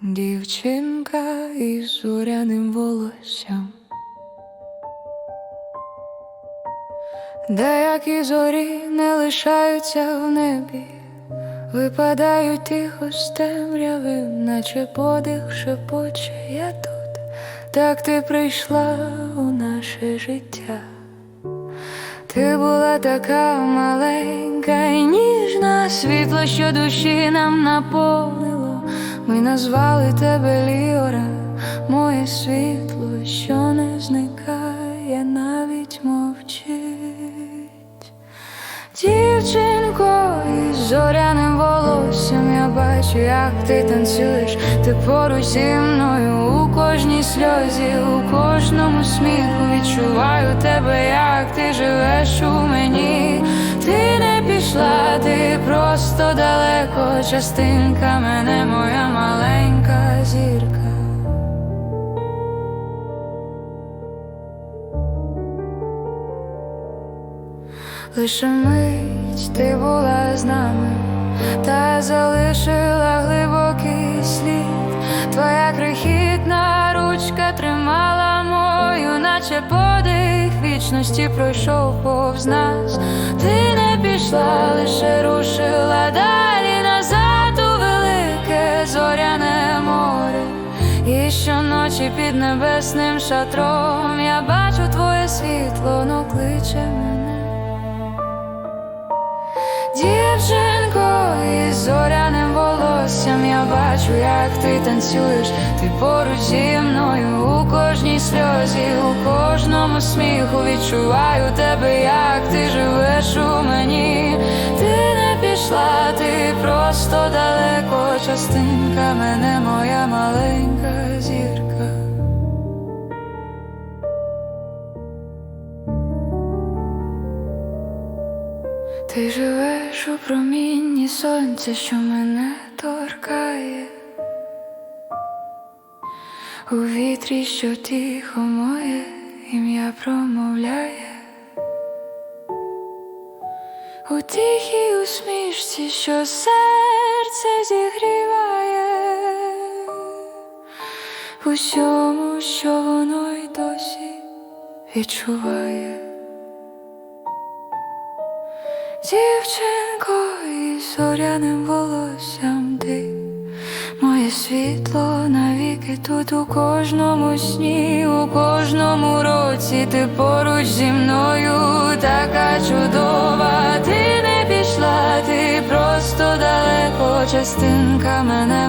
Дівчинка із зоряним волоссям. Деякі зорі не лишаються в небі, випадають тихо з темряви, наче подих шепоче я тут, так ти прийшла у наше життя. Ти була така маленька і ніжна, світло, що душі нам наповнило. Ми назвали тебе Ліора, моє світло, що не зникає, навіть мовчить. Дівчинко із зоряним волоссям я бачу, як ти танцюєш, ти поруч зі мною у кожній сльозі, у кожному сміху відчуваю тебе, як ти живеш у мені. Ти не пішла, ти просто далеко, частинка мене, моя Лише мить ти була з нами, та залишила глибокий слід. Твоя крихітна ручка тримала мою, наче подих вічності пройшов повз нас. Ти не пішла, лише рушила далі назад у велике зоряне море. І щоночі під небесним шатром я бачу твоє бачу, як ти танцюєш, ти поруч зі мною у кожній сльозі, у кожному сміху відчуваю тебе, як ти живеш у мені. Ти не пішла, ти просто далеко, частинка мене, моя маленька зірка. Ти живеш у промінні сонця, що мене торкає, у вітрі, що тихо моє ім'я промовляє, у тихій усмішці, що серце зігріває, усьому, що воно й досі відчуває. Дівчинко із зоряним волоссям ти Моє світло навіки тут у кожному сні, у кожному році ти поруч зі мною така чудова, ти не пішла, ти просто далеко, частинка мене,